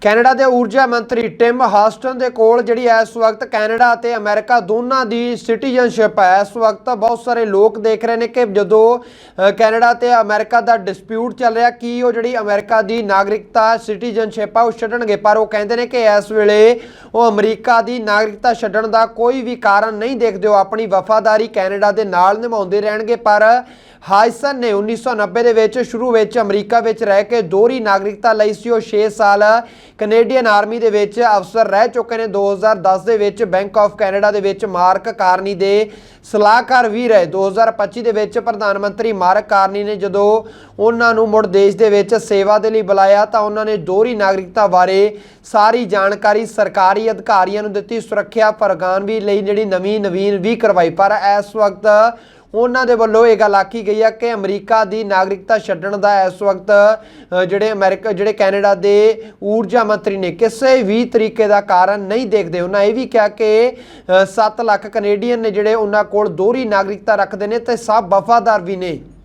Canada ਦੇ ਊਰਜਾ ਮੰਤਰੀ ਟਿਮ ਹਾਸਟਨ ਦੇ ਕੋਲ ਜਿਹੜੀ ਇਸ ਵਕਤ ਕੈਨੇਡਾ ਅਤੇ ਅਮਰੀਕਾ ਦੋਨਾਂ ਦੀ ਸਿਟੀਜ਼ਨਸ਼ਿਪ ਹੈ। ਇਸ ਵਕਤ ਬਹੁਤ ਸਾਰੇ ਲੋਕ ਦੇਖ ਰਹੇ ਨੇ ਕਿ ਜਦੋਂ ਕੈਨੇਡਾ ਤੇ ਅਮਰੀਕਾ ਦਾ ਡਿਸਪਿਊਟ ਚੱਲ ਰਿਹਾ, ਕੀ ਉਹ ਜਿਹੜੀ ਅਮਰੀਕਾ ਦੀ ਨਾਗਰਿਕਤਾ ਸਿਟੀਜ਼ਨਸ਼ਿਪ ਆ ਉਹ ਛੱਡਣਗੇ? ਪਰ ਉਹ ਕਹਿੰਦੇ ਨੇ ਕਿ ਇਸ ਵੇਲੇ ਉਹ ਅਮਰੀਕਾ ਦੀ ਨਾਗਰਿਕਤਾ ਛੱਡਣ ਦਾ ਕੋਈ ਵੀ ਕਾਰਨ ਨਹੀਂ ਦੇਖਦੇ। ਉਹ ਆਪਣੀ ਵਫਾਦਾਰੀ ਕੈਨੇਡਾ ਦੇ ਨਾਲ ਨਿਭਾਉਂਦੇ ਰਹਿਣਗੇ। ਪਰ ਹਾਇਸਨ ਨੇ 1990 ਦੇ ਵਿੱਚ ਸ਼ੁਰੂ ਵਿੱਚ ਅਮਰੀਕਾ ਵਿੱਚ ਰਹਿ ਕੇ ਦੋਹਰੀ ਨਾਗਰਿਕਤਾ ਲਈ ਸੀ। ਉਹ 6 ਸਾਲ ਕੈਨੇਡੀਅਨ ਆਰਮੀ ਦੇ ਵਿੱਚ ਅਫਸਰ ਰਹਿ ਚੁੱਕੇ ਨੇ। 2010 ਦੇ ਵਿੱਚ ਬੈਂਕ ਆਫ ਕੈਨੇਡਾ ਦੇ ਵਿੱਚ ਮਾਰਕ ਕਾਰਨੀ ਦੇ ਸਲਾਹਕਾਰ ਵੀ ਰਹੇ। 2025 ਦੇ ਵਿੱਚ ਪ੍ਰਧਾਨ ਮੰਤਰੀ ਮਾਰਕ ਕਾਰਨੀ ਨੇ ਜਦੋਂ ਉਹਨਾਂ ਨੂੰ ਮੁੜ ਦੇਸ਼ ਦੇ ਵਿੱਚ ਸੇਵਾ ਦੇ ਲਈ ਬੁਲਾਇਆ ਤਾਂ ਉਹਨਾਂ ਨੇ ਦੋਹਰੀ ਨਾਗਰਿਕਤਾ ਬਾਰੇ ਸਾਰੀ ਜਾਣਕਾਰੀ ਸਰਕਾਰੀ ਅਧਿਕਾਰੀਆਂ ਨੂੰ ਦਿੱਤੀ। ਸੁਰੱਖਿਆ ਪ੍ਰਗਾਨ ਵੀ ਲਈ, ਜਿਹੜੀ ਨਵੀਂ ਨਵੀਨ ਵੀ ਕਰਵਾਈ। ਪਰ ਇਸ ਵਕਤ ਉਹਨਾਂ ਦੇ ਵੱਲੋਂ ਇਹ ਗੱਲ ਆਖੀ ਗਈ ਹੈ ਕਿ ਅਮਰੀਕਾ ਦੀ ਨਾਗਰਿਕਤਾ ਛੱਡਣ ਦਾ ਇਸ ਵਕਤ ਜਿਹੜੇ ਅਮਰੀਕਾ, ਜਿਹੜੇ ਕੈਨੇਡਾ ਦੇ ਊਰਜਾ ਮੰਤਰੀ ਨੇ, ਕਿਸੇ ਵੀ ਤਰੀਕੇ ਦਾ ਕਾਰਨ ਨਹੀਂ ਦੇਖਦੇ। ਉਹਨਾਂ ਇਹ ਵੀ ਕਿਹਾ ਕਿ 7 ਲੱਖ ਕੈਨੇਡੀਅਨ ਨੇ ਜਿਹੜੇ ਉਹਨਾਂ ਕੋਲ ਦੋਹਰੀ ਨਾਗਰਿਕਤਾ ਰੱਖਦੇ ਨੇ ਤੇ ਸਭ ਵਫਾਦਾਰ ਵੀ ਨੇ।